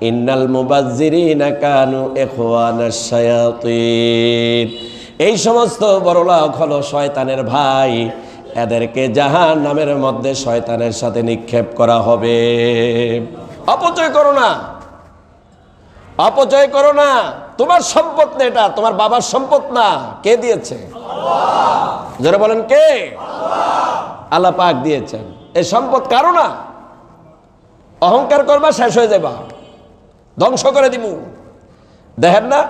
ইন্নাল মুবাজ্জিরিনা কানু ইখওয়ানাশ শায়াতিন। এই সমস্ত বড়লোক হলো শয়তানের ভাই। এদেরকে জাহান নামের মধ্যে শয়তানের সাথে নিক্ষেপ করা হবে। অপচয় করো না। অপচয় করো না। তোমার সম্পদ না এটা, তোমার বাবার সম্পদ না। কে দিয়েছে? যারা বলেন কে? আল্লাহ পাক দিয়েছেন। এই সম্পদ কারও না। অহংকার করবা, শেষ হয়ে যাবা। ধ্বংস করে দিব দেখেন না?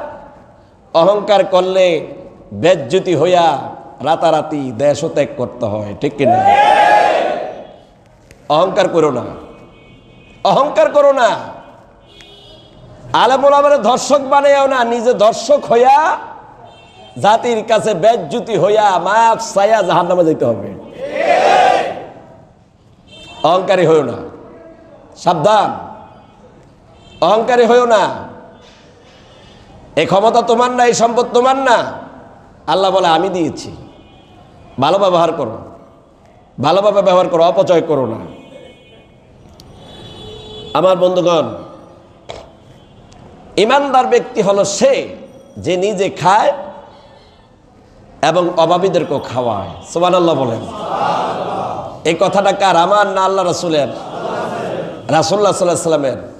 অহংকার করলে বেজ্জুতি হইয়া রাতারাতি দেশ ত্যাগ করতে হয়, ঠিক কিনা? অহংকার করো না। অহংকার করো না। আলেমুল আমার ধর্ষক বানাইও না, নিজে ধর্ষক হইয়া জাতির কাছে বেজ্জুতি হইয়া মাপ সায়া জাহান নামে যেতে হবে। অহংকারী হইও না। সাবধান। অহংকারী হইও না। এই ক্ষমতা তোমার না, এই সম্পদ তোমার না। আল্লাহ বলে, আমি দিয়েছি। ভালো ব্যবহার করো। ভালোভাবে ব্যবহার করো, অপচয় করো না। আমার বন্ধুগণ, ইমানদার ব্যক্তি হলো সে যে নিজে খায় এবং অভাবীদেরকেও খাওয়ায়। সোমান আল্লাহ বলেন। এই কথাটা কার? আমার না আল্লাহ রাসুলের? রাসুল্লাহ সাল্লাহ সাল্লামের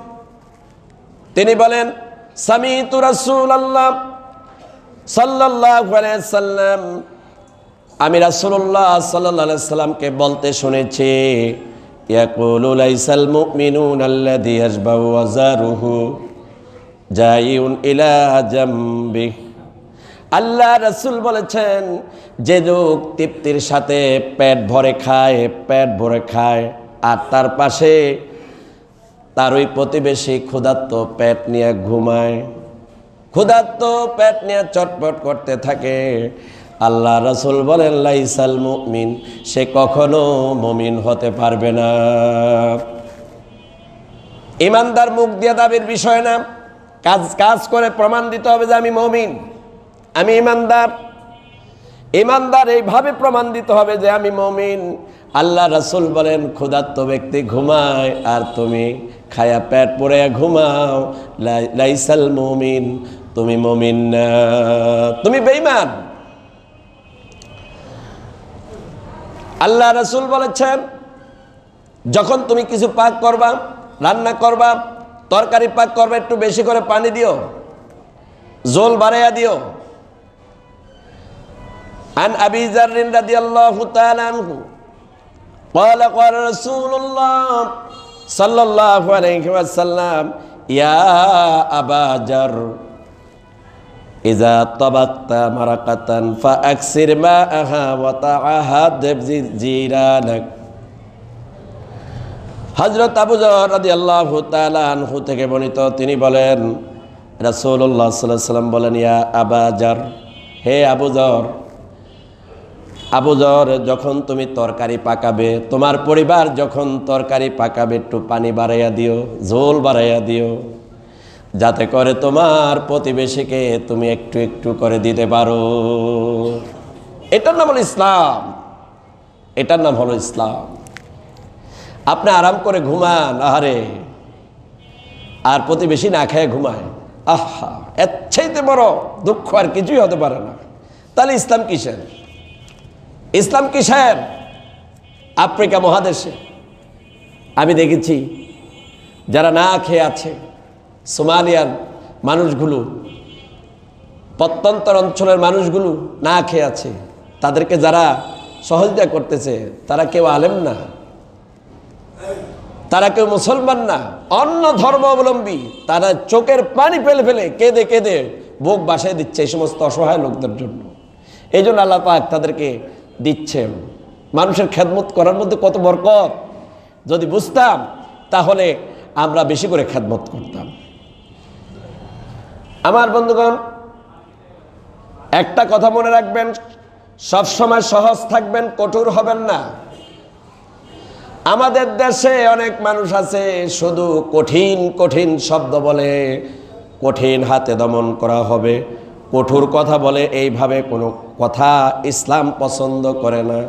তিনি বলেন, সামিতু সাল্লাল্লাহু আলাইহি সাল্লাম, আমি আলাইহি সাল্লামকে বলতে শুনেছি আল্লাহ রসুল বলেছেন, যে লোক তৃপ্তির সাথে পেট ভরে খায়, পেট ভরে খায়, আর তার পাশে তার ওই প্রতিবেশী ক্ষুধার্ত পেট নিয়ে ঘুমায়। ক্ষুধার্ত পেট নিয়ে চটপট করতে থাকে। আল্লাহ রসুল বলেন, লাইসাল মুমিন, সে কখনো মমিন হতে পারবে না। ইমানদার মুখ দিয়ে দাবির বিষয় না। কাজ কাজ করে প্রমাণ দিতে হবে যে আমি মমিন, আমি ইমানদার। ইমানদার এইভাবে প্রমাণ দিতে হবে যে আমি মমিন। আল্লাহ রাসুল বলেন, ক্ষুধার্ত ব্যক্তি ঘুমায় আর তুমি খায়া পেট পরে ঘুমাও। লাইসাল মমিন, তুমি মমিন না। তুমি বেইমান আল্লাহ রাসুল বলেছেন, যখন তুমি কিছু পাক করবা, রান্না করবা, তরকারি পাক করবে, একটু বেশি করে পানি দিও জোল বাড়াইয়া দিও। আন আবিজার জারিন রাদিয়াল্লাহু আল্লাহ আনহু قال قال رسول الله صلى الله عليه وسلم يا أبا جر إذا طبقت مرقة فأكسر ماءها وطعها جيرانك হজরত আবু রাদি আল্লাহ আনহু থেকে বর্ণিত তিনি বলেন রাসূলুল্লাহ সাল্লাল্লাহু আলাইহি সাল্লাম বলেন ইয়া আবাজার হে আবুজর আবুজর যখন তুমি তরকারি পাকাবে, তোমার পরিবার যখন তরকারি পাকাবে, একটু পানি বাড়াইয়া দিও, ঝোল বাড়াইয়া দিও। যাতে করে তোমার প্রতিবেশীকে তুমি একটু একটু করে দিতে পারো। এটার নাম হলো ইসলাম। এটার নাম হলো ইসলাম। আপনি আরাম করে ঘুমান, আহারে। আর প্রতিবেশী না খেয়ে ঘুমায়। আহা, এর চাইতে বড় দুঃখ আর কিছুই হতে পারে না। তাহলে ইসলাম কিসের? ইসলাম কিসের আফ্রিকা মহাদেশে। আমি দেখেছি যারা না খেয়ে আছে সোমালিয়ার মানুষগুলো, প্রত্যন্তর অঞ্চলের মানুষগুলো না খেয়ে আছে, তাদেরকে যারা সহযোগিতা করতেছে, তারা কেউ আলেম না। তারা কেউ মুসলমান না। অন্য ধর্ম অবলম্বী তারা চোখের পানি ফেলে ফেলে কেঁদে কেঁদে বুক বাসায় দিচ্ছে এই সমস্ত অসহায় লোকদের জন্য। এই জন্য আল্লাহ পাক তাদেরকে দিচ্ছে। মানুষের খেদমত করার মধ্যে কত বরকত? যদি বুঝতাম, তাহলে আমরা বেশি করে খেদমত করতাম। আমার বন্ধুগণ, একটা কথা মনে রাখবেন সবসময় সহজ থাকবেন, কঠোর হবেন না। আমাদের দেশে অনেক মানুষ আছে, শুধু কঠিন কঠিন শব্দ বলে, কঠিন হাতে দমন করা হবে। কঠোর কথা বলে এইভাবে কোনো কথা ইসলাম পছন্দ করে না।